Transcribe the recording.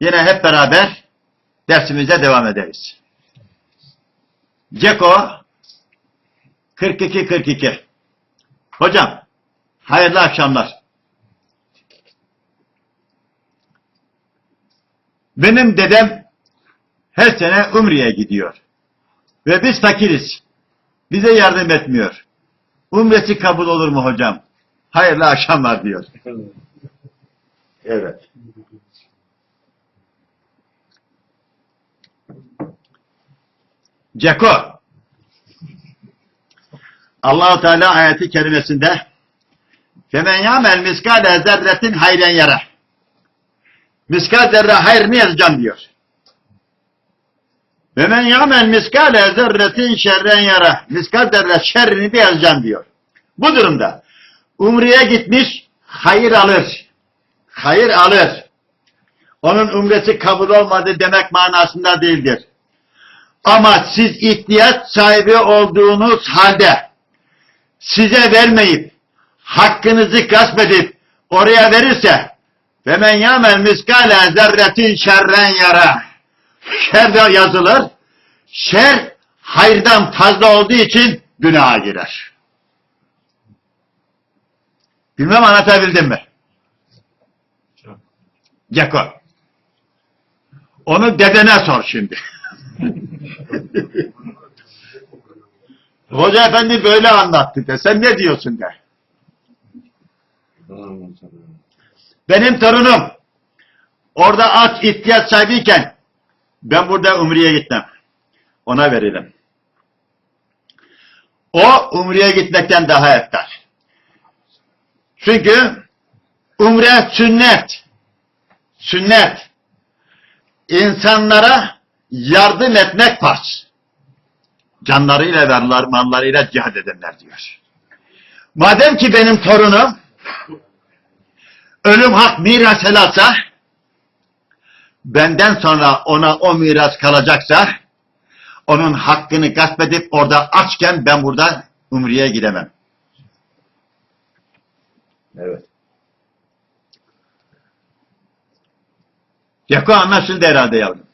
Yine hep beraber dersimize devam ederiz. Ceko 42-42 Hocam, hayırlı akşamlar. Benim dedem her sene Umre'ye gidiyor. Ve biz fakiriz. Bize yardım etmiyor. Umresi kabul olur mu hocam? Hayırlı akşamlar diyor. Evet. Ceko. Allahu Teala ayeti kerimesinde Femen yamel miskale zerretin hayren yara. Miskal zerre hayır ne yazacağım diyor. Ve men yamel miskale zerretin şerren yara. Miskal zerre şerrini de yazacağım diyor. Bu durumda Umre'ye gitmiş hayır alır. Hayır alır. Onun umresi kabul olmadı demek manasında değildir. Ama siz ihtiyaç sahibi olduğunuz halde size vermeyip hakkınızı gasp edip oraya verirse ve men yamel miskale zerretin şerren yara şer de yazılır şer hayırdan fazla olduğu için günaha girer. Bilmem anlatabildim mi? Ceko. Onu dedene sor şimdi. Hoca efendi böyle anlattı de. Sen ne diyorsun de. Benim torunum orada aç ihtiyaç sahibiyken ben burada Umre'ye gitmem. Ona verelim. O Umre'ye gitmekten daha eftar. Çünkü Umre sünnet. Sünnet. İnsanlara yardım etmek farz. Canlarıyla ve mallarıyla cihad edenler diyor. Madem ki benim torunum ölüm hak miras helalsa benden sonra ona o miras kalacaksa onun hakkını gasp edip orada açken ben burada Umre'ye gidemem. Evet. Yako anlaşıldı herhalde yavrum.